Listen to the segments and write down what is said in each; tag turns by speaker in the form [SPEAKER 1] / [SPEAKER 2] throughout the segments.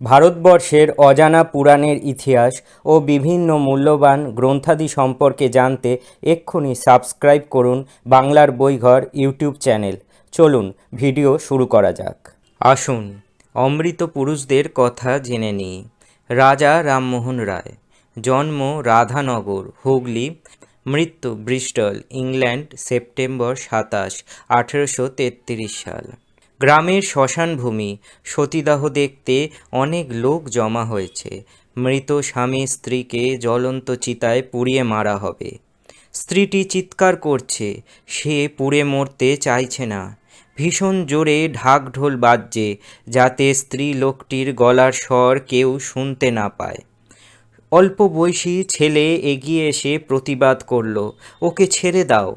[SPEAKER 1] ভারতবর্ষের অজানা পুরাণের ইতিহাস ও বিভিন্ন মূল্যবান গ্রন্থাদি সম্পর্কে জানতে এক্ষুনি সাবস্ক্রাইব করুন বাংলার বইঘর ইউটিউব চ্যানেল। চলুন, ভিডিও শুরু করা যাক। আসুন, অমৃত পুরুষদের কথা জেনে নিই। রাজা রামমোহন রায়, জন্ম রাধানগর, হুগলি, মৃত্যু ব্রিস্টল, ইংল্যান্ড, সেপ্টেম্বর সাতাশ, আঠেরোশো সাল। গ্রামের শ্মশানভূমি সতীদাহ দেখতে অনেক লোক জমা হয়েছে। মৃত স্বামী স্ত্রীকে জ্বলন্ত চিতায় পুড়িয়ে মারা হবে। স্ত্রীটি চিৎকার করছে, সে পুড়ে মরতে চাইছে না। ভীষণ জোরে ঢাকঢোল বাজছে যাতে স্ত্রী লোকটির গলার স্বর কেউ শুনতে না পায়। অল্প বয়সী ছেলে এগিয়ে এসে প্রতিবাদ করল, ওকে ছেড়ে দাও।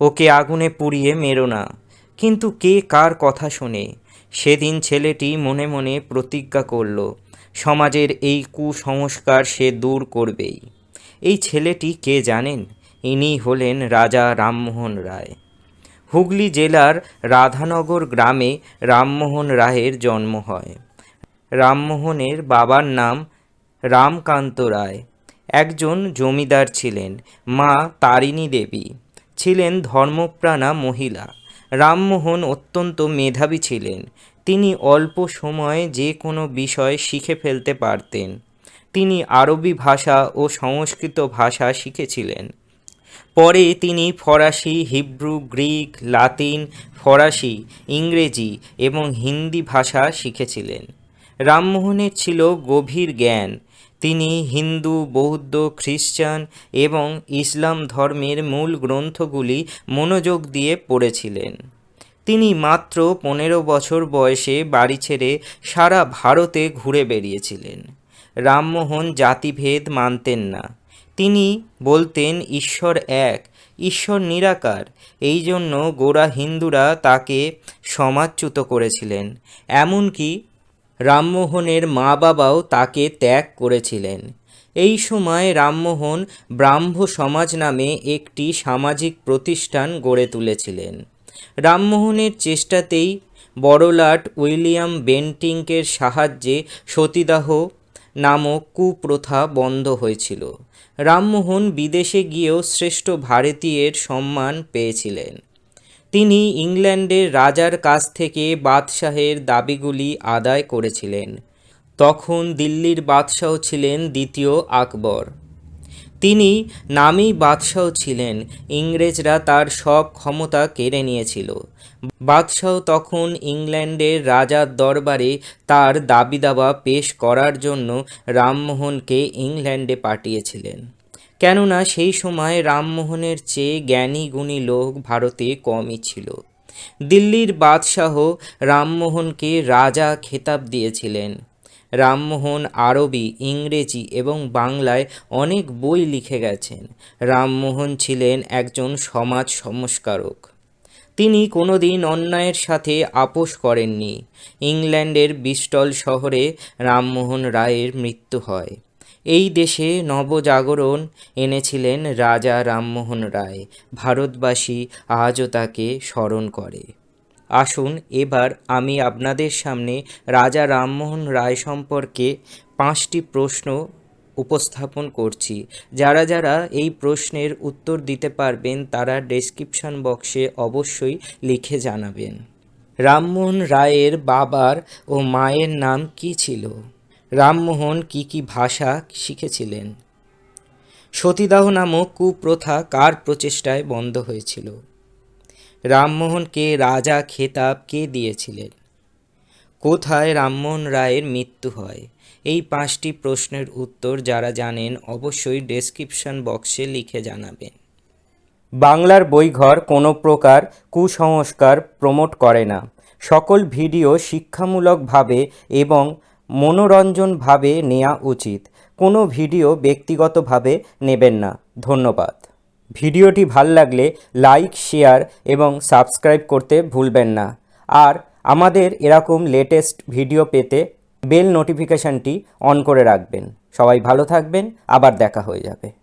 [SPEAKER 1] ওকে আগুনে পুড়িয়ে মেরো না। কিন্তু কে কার কথা শোনে? সেদিন ছেলেটি মনে মনে প্রতিজ্ঞা করল, সমাজের এই কুসংস্কার সে দূর করবেই। এই ছেলেটি কে জানেন? ইনি হলেন রাজা রামমোহন রায়। হুগলি জেলার রাধানগর গ্রামে রামমোহন রায়ের জন্ম হয়। রামমোহনের বাবার নাম রামকান্ত রায়। একজন জমিদার ছিলেন, মা তারিণী দেবী। ছিলেন ধর্মপ্রাণা মহিলা। রামমোহন অত্যন্ত মেধাবী ছিলেন। তিনি অল্প সময়ে যে কোনো বিষয় শিখে ফেলতে পারতেন। তিনি আরবি ভাষা ও সংস্কৃত ভাষা শিখেছিলেন। পরে তিনি ফরাসি, হিব্রু, গ্রিক, লাতিন, ফরাসি, ইংরেজি এবং হিন্দি ভাষা শিখেছিলেন। রামমোহনের ছিল গভীর জ্ঞান তিনি হিন্দু, বৌদ্ধ খ্রিস্টান এবং ইসলাম ধর্মের মূল গ্রন্থগুলি মনোযোগ দিয়ে পড়েছিলেন। তিনি মাত্র পনেরো বছর বয়সে বাড়ি ছেড়ে সারা ভারতে ঘুরে বেরিয়েছিলেন রামমোহন জাতিভেদ মানতেন না। তিনি বলতেন, ঈশ্বর এক, ঈশ্বর নিরাকার। এই জন্য গোড়া হিন্দুরা তাকে সমাজচ্যুত করেছিলেন। এমনকি রামমোহনের মা বাবাও তাকে ত্যাগ করেছিলেন। এই সময় রামমোহন ব্রাহ্ম সমাজ নামে একটি সামাজিক প্রতিষ্ঠান গড়ে তুলেছিলেন। রামমোহনের চেষ্টাতেই বড়লাট উইলিয়াম বেন্টিংকের সাহায্যে সতীদাহ নামক কুপ্রথা বন্ধ হয়েছিল। রামমোহন বিদেশে গিয়েও শ্রেষ্ঠ ভারতীয়ের সম্মান পেয়েছিলেন। তিনি ইংল্যান্ডের রাজার কাছ থেকে বাদশাহের দাবিগুলি আদায় করেছিলেন। তখন দিল্লির বাদশাহ ছিলেন দ্বিতীয় আকবর। তিনি নামী বাদশাহ ছিলেন, ইংরেজরা তার সব ক্ষমতা কেড়ে নিয়েছিল। বাদশাহ তখন ইংল্যান্ডের রাজার দরবারে তার দাবি দাবা পেশ করার জন্য রামমোহনকে ইংল্যান্ডে পাঠিয়েছিলেন। কেননা সেই সময় রামমোহনের চেয়ে জ্ঞানী গুণী লোক ভারতে কমই ছিল। দিল্লির বাদশাহ রামমোহনকে রাজা খেতাব দিয়েছিলেন। রামমোহন আরবি, ইংরেজি এবং বাংলায় অনেক বই লিখে গেছেন। রামমোহন ছিলেন একজন সমাজ সংস্কারক। তিনি কোনোদিন অন্যায়ের সাথে আপোষ করেননি। ইংল্যান্ডের বিস্টল শহরে রামমোহন রায়ের মৃত্যু হয়। এই দেশে নবজাগরণ এনেছিলেন রাজা রামমোহন রায়। ভারতবাসী আজও তাকে স্মরণ করে। আসুন এবার আমি আপনাদের সামনে রাজা রামমোহন রায় সম্পর্কে পাঁচটি প্রশ্ন উপস্থাপন করছি। যারা যারা এই প্রশ্নের উত্তর দিতে পারবেন, তারা ডেসক্রিপশন বক্সে অবশ্যই লিখে জানাবেন। রামমোহন রায়ের বাবার ও মায়ের নাম কী ছিল? রামমোহন কী কী ভাষা শিখেছিলেন? সতীদাহ নামক কুপ্রথা কার প্রচেষ্টায় বন্ধ হয়েছিল? রামমোহনকে রাজা, খেতাব কে দিয়েছিলেন? কোথায় রামমোহন রায়ের মৃত্যু হয়? এই পাঁচটি প্রশ্নের উত্তর যারা জানেন অবশ্যই ডেসক্রিপশন বক্সে লিখে জানাবেন। বাংলার বইঘর কোনো প্রকার কুসংস্কার প্রমোট করে না। সকল ভিডিও শিক্ষামূলকভাবে এবং মনোরঞ্জনভাবে নেওয়া উচিত। কোনো ভিডিও ব্যক্তিগতভাবে নেবেন না। ধন্যবাদ। ভিডিওটি ভালো লাগলে লাইক, শেয়ার এবং সাবস্ক্রাইব করতে ভুলবেন না। আর আমাদের এরকম লেটেস্ট ভিডিও পেতে বেল নোটিফিকেশানটি অন করে রাখবেন। সবাই ভালো থাকবেন। আবার দেখা হয়ে যাবে।